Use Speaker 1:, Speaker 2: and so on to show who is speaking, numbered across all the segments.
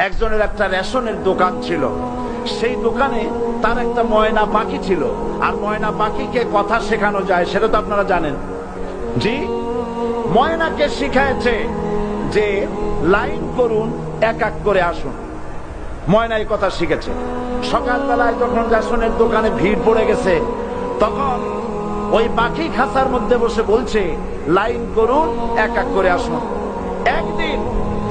Speaker 1: একজনের একটা রেশনের দোকান ছিল। সেই দোকানে তার একটা ময়না পাখি ছিল। আর ময়না পাখিকে কথা শেখানো যায়, সেটা তো আপনারা জানেন। জি? ময়নাকে শিখাইছে যে লাইন করুন, এক এক করে আসুন। ময়না এই কথা শিখেছে। সকালবেলায় যখন রেশনের দোকানে ভিড় পড়ে গেছে, তখন ওই পাখি খাঁচার মধ্যে বসে বলছে, লাইন করুন, এক এক করে আসুন। একদিন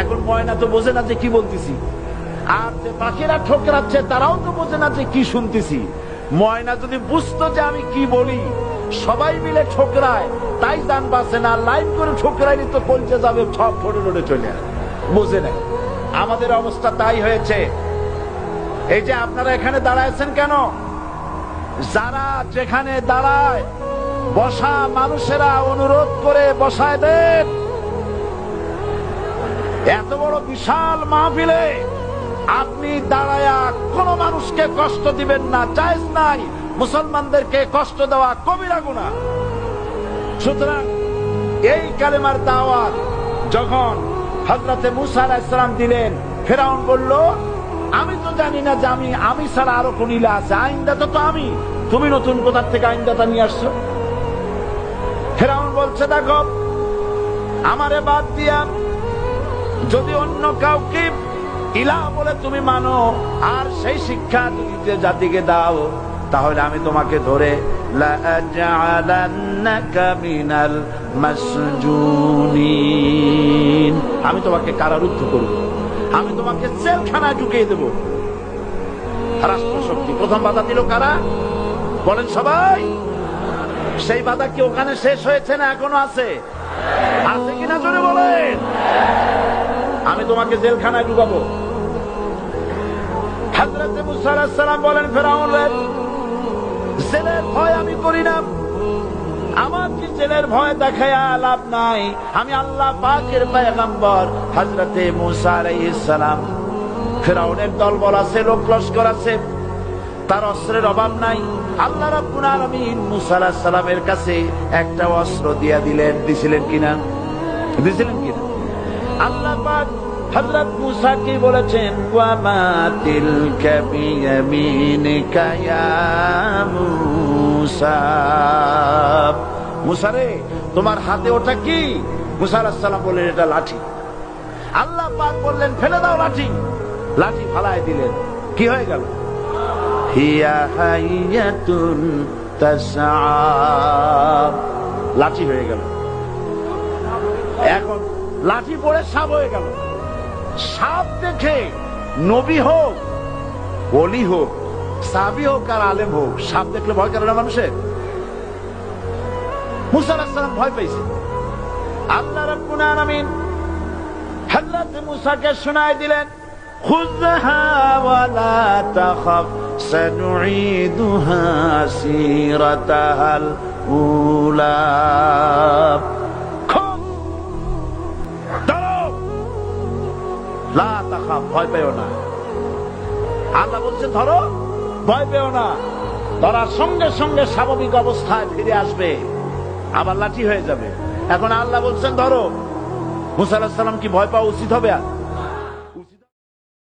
Speaker 1: এখন ময়না তো বোঝে না যে কি বলতেছি। আর যে পাখিরা ঠোকরাচ্ছে তারাও তো বোঝে না যে কি শুনতেছি। ময়না যদি বুঝতো যে আমি কি বলি, সবাই মিলে ঠোকরায়, তাই দান বাসে না লাইন করে ঠোকরাইনি তো কলচে যাবে সব ফোটে রোডে চলে। বোঝে না। আমাদের অবস্থা তাই হয়েছে। এই যে আপনারা এখানে দাঁড়াইছেন কেন? যারা যেখানে দাঁড়ায়, বসা মানুষেরা অনুরোধ করে বসায় দেন। এত বড় বিশাল মাহফিলে আপনি দাঁড়ায়া কোন মানুষকে কষ্ট দিবেন না, জায়েজ নাই। মুসলমানদেরকে কষ্ট দেওয়া কবিরা গুণা সুতরাং এই কালেমার দাওয়াত যখন হজরতে মুসা আলাইসালাম দিলেন, ফেরাউন বলল, আমি তো জানি না যে আমি আমি ছাড়া আরও কোন ইলা আছে। আইনদাতা তো আমি। তুমি নতুন কোথার থেকে আইনদাতা নিয়ে আসছো? ফেরাউন বলছে, দেখো, আমারে বাদ দিয়া যদি অন্য কাউকে ইলা বলে তুমি মানো, আর সেই শিক্ষা যে জাতিকে দাও, তাহলে আমি তোমাকে ধরে আমি তোমাকে কারারুদ্ধ করব। আমি তোমাকে জেলখানায় ঢুকিয়ে দেব। রাষ্ট্রশক্তি, প্রথম বাধা দিল কারা? বলেন সবাই। সেই বাধা কি ওখানে শেষ হয়েছে না এখনও আছে? আছে কিনা জোরে বলেন? আমি তোমাকে জেলখানায় ঢুকাবো। হাজরত মুসা সালাম বলেন, ফেরাউন রে, জেলের ভয় আমি করি না। আমার কি জেলের ভয় দেখায় লাভ নাই? আমি আল্লাহ পাকের পয়গম্বর হযরতে মুসা আলাইহিস সালাম। ফেরাউনের দলবল আছে, লোক লস্কর আছে। তার অস্ত্রের অভাব নাই। আল্লাহ রাব্বুল আলামিন মুসা আলাইহিস সালামের কাছে একটা অস্ত্র দিয়া দিলেন। দিছিলেন কিনা? দিছিলেন কিনা? আল্লাহ পাক হযরত মুসা কি বলেছেন, ওয়া মা তিলকা বিয়ামিনিকা ইয়া মুসা রে, তোমার হাতে ওটা কি? মুসা আলাইহিস সালাম বললেন, এটা লাঠি। আল্লাহ পাক বললেন, ফেলে দাও লাঠি। লাঠি ফালায় দিলেন। কি হয়ে গেল? হিয়া হাইয়াতুন তাসআ। লাঠি হয়ে গেল। এখন লাঠি পড়ে সাপ হয়ে গেল। সাপ দেখে নবী হোক অলি হোক, সাবি হোক আর আলেম হোক, সাপ দেখলে ভয় করে না মানুষের? মুসা আলাইহিস ভয় পেয়েছে। আল্লাহ রাব্বুল আলামিন হযরত মুসাকে শোনায় দিলেন, খুযহা ওয়ালা তাখাফ। উলা খুব দাঁড়াও! ভয় না। আল্লাহ ধরো, ভয় না। সঙ্গে সঙ্গে স্বাভাবিক অবস্থায় ফিরে আসবে। আবার লাঠি হয়ে যাবে। এখন আল্লাহ বলছেন, ধরো। মুসা আলাহিসাল্লাম কি ভয় পাওয়া উচিত হবে আর?